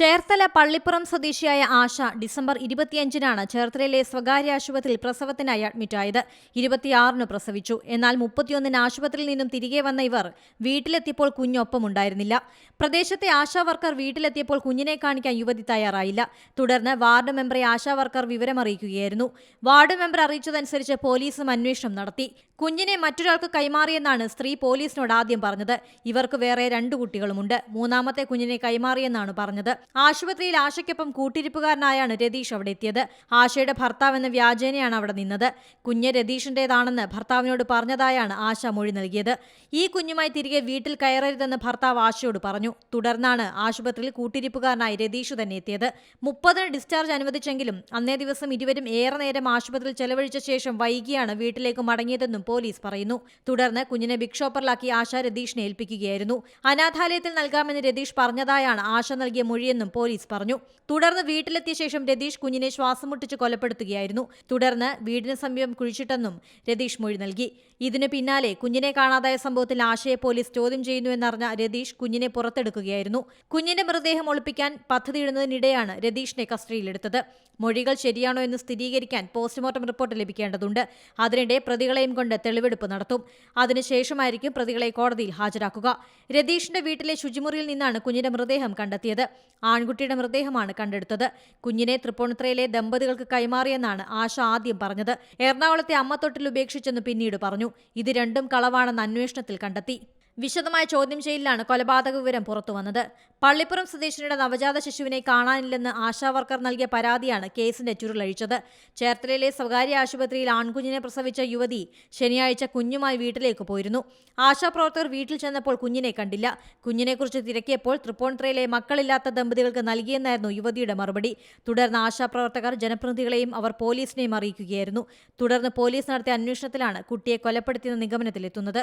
ചേർത്തല പള്ളിപ്പുറം സ്വദേശിയായ ആശ ഡിസംബർ ഇരുപത്തിയഞ്ചിനാണ് ചേർത്തലയിലെ സ്വകാര്യ ആശുപത്രിയിൽ പ്രസവത്തിനായി അഡ്മിറ്റായത്. ഇരുപത്തിയാറിന് പ്രസവിച്ചു. എന്നാൽ മുപ്പത്തിയൊന്നിന് ആശുപത്രിയിൽ നിന്നും തിരികെ വന്ന ഇവർ വീട്ടിലെത്തിയപ്പോൾ കുഞ്ഞൊപ്പമുണ്ടായിരുന്നില്ല. പ്രദേശത്തെ ആശാ വർക്കർ വീട്ടിലെത്തിയപ്പോൾ കുഞ്ഞിനെ കാണിക്കാൻ യുവതി തയ്യാറായില്ല. തുടർന്ന് വാർഡ് മെമ്പറെ ആശാ വർക്കർ വിവരമറിയിക്കുകയായിരുന്നു. വാർഡ് മെമ്പർ അറിയിച്ചതനുസരിച്ച് പോലീസും അന്വേഷണം നടത്തി. കുഞ്ഞിനെ മറ്റൊരാൾക്ക് കൈമാറിയെന്നാണ് സ്ത്രീ പോലീസിനോട് ആദ്യം പറഞ്ഞത്. ഇവർക്ക് വേറെ രണ്ട് കുട്ടികളുമുണ്ട്. മൂന്നാമത്തെ കുഞ്ഞിനെ കൈമാറിയെന്നാണ് പറഞ്ഞത്. ആശുപത്രിയിൽ ആശയ്ക്കൊപ്പം കൂട്ടിരിപ്പുകാരനായാണ് രതീഷ് അവിടെ എത്തിയത്. ആശയുടെ ഭർത്താവ് എന്ന വ്യാജേനയാണ് അവിടെ നിന്നത്. കുഞ്ഞ് രതീഷിന്റേതാണെന്ന് ഭർത്താവിനോട് പറഞ്ഞതായാണ് ആശ മൊഴി നൽകിയത്. ഈ കുഞ്ഞുമായി തിരികെ വീട്ടിൽ കയറരുതെന്ന് ഭർത്താവ് ആശയോട് പറഞ്ഞു. തുടർന്നാണ് ആശുപത്രിയിൽ കൂട്ടിരിപ്പുകാരനായി രതീഷ് തന്നെ എത്തിയത്. മുപ്പതിന് ഡിസ്ചാർജ് അനുവദിച്ചെങ്കിലും അന്നേ ദിവസം ഇരുവരും ഏറെ നേരം ആശുപത്രിയിൽ ചെലവഴിച്ച ശേഷം വൈകിയാണ് വീട്ടിലേക്ക് മടങ്ങിയതെന്നും പോലീസ് പറയുന്നു. തുടർന്ന് കുഞ്ഞിനെ ബിക്ഷോപ്പറിലാക്കി ആശ രതീഷിനെ ഏൽപ്പിക്കുകയായിരുന്നു. അനാഥാലയത്തിൽ നൽകാമെന്ന് രതീഷ് പറഞ്ഞതായാണ് ആശ നൽകിയ മൊഴിയെന്നും പോലീസ് പറഞ്ഞു. തുടർന്ന് വീട്ടിലെത്തിയ ശേഷം രതീഷ് കുഞ്ഞിനെ ശ്വാസം മുട്ടിച്ച് കൊലപ്പെടുത്തുകയായിരുന്നു. തുടർന്ന് വീടിന് സമീപം കുഴിച്ചിട്ടെന്നും രതീഷ് മൊഴി നൽകി. ഇതിനു പിന്നാലെ കുഞ്ഞിനെ കാണാതായ സംഭവത്തിൽ ആശയെ പോലീസ് ചോദ്യം ചെയ്യുന്നുവെന്നറിഞ്ഞ രതീഷ് കുഞ്ഞിനെ പുറത്തെടുക്കുകയായിരുന്നു. കുഞ്ഞിന്റെ മൃതദേഹം ഒളിപ്പിക്കാൻ പദ്ധതിയിടുന്നതിനിടെയാണ് രതീഷിനെ കസ്റ്റഡിയിലെടുത്തത്. മൊഴികൾ ശരിയാണോ എന്ന് സ്ഥിരീകരിക്കാൻ പോസ്റ്റ്മോർട്ടം റിപ്പോർട്ട് ലഭിക്കേണ്ടതുണ്ട്. അതിനിടെ പ്രതികളെയും കൊണ്ട് തെളിവെടുപ്പ് നടത്തും. അതിനുശേഷമായിരിക്കും പ്രതികളെ കോടതിയിൽ ഹാജരാക്കുക. രതീഷിന്റെ വീട്ടിലെ ശുചിമുറിയിൽ നിന്നാണ് കുഞ്ഞിന്റെ മൃതദേഹം കണ്ടെത്തിയത്. ആൺകുട്ടിയുടെ മൃതദേഹമാണ് കണ്ടെടുത്തത്. കുഞ്ഞിനെ തൃപ്പൂണിത്രയിലെ ദമ്പതികൾക്ക് കൈമാറിയെന്നാണ് ആശ ആദ്യം പറഞ്ഞത്. എറണാകുളത്തെ അമ്മത്തൊട്ടിൽ ഉപേക്ഷിച്ചെന്ന് പിന്നീട് പറഞ്ഞു. ഇത് രണ്ടും കളവാണെന്ന് അന്വേഷണത്തിൽ കണ്ടെത്തി. വിശദമായ ചോദ്യം ചെയ്യലിലാണ് കൊലപാതക വിവരം പുറത്തുവന്നത് പള്ളിപ്പുറം സ്വദേശിനിയുടെ നവജാത ശിശുവിനെ കാണാനില്ലെന്ന് ആശാവർക്കർ നൽകിയ പരാതിയാണ് കേസിന്റെ ചുരുളഴിച്ചത്. ചേർത്തലയിലെ സ്വകാര്യ ആശുപത്രിയിൽ ആൺകുഞ്ഞിനെ പ്രസവിച്ച യുവതി ശനിയാഴ്ച കുഞ്ഞുമായി വീട്ടിലേക്ക് പോയിരുന്നു. ആശാപ്രവർത്തകർ വീട്ടിൽ ചെന്നപ്പോൾ കുഞ്ഞിനെ കണ്ടില്ല. കുഞ്ഞിനെക്കുറിച്ച് തിരക്കിയപ്പോൾ തൃപ്പൂണിത്തുറയിലെ മക്കളില്ലാത്ത ദമ്പതികൾക്ക് നൽകിയെന്നായിരുന്നു യുവതിയുടെ മറുപടി. തുടർന്ന് ആശാപ്രവർത്തകർ ജനപ്രതിനിധികളെയും അവർ പോലീസിനെയും അറിയിക്കുകയായിരുന്നു. തുടർന്ന് പോലീസ് നടത്തിയ അന്വേഷണത്തിലാണ് കുട്ടിയെ കൊലപ്പെടുത്തിയെന്ന നിഗമനത്തിലെത്തുന്നത്.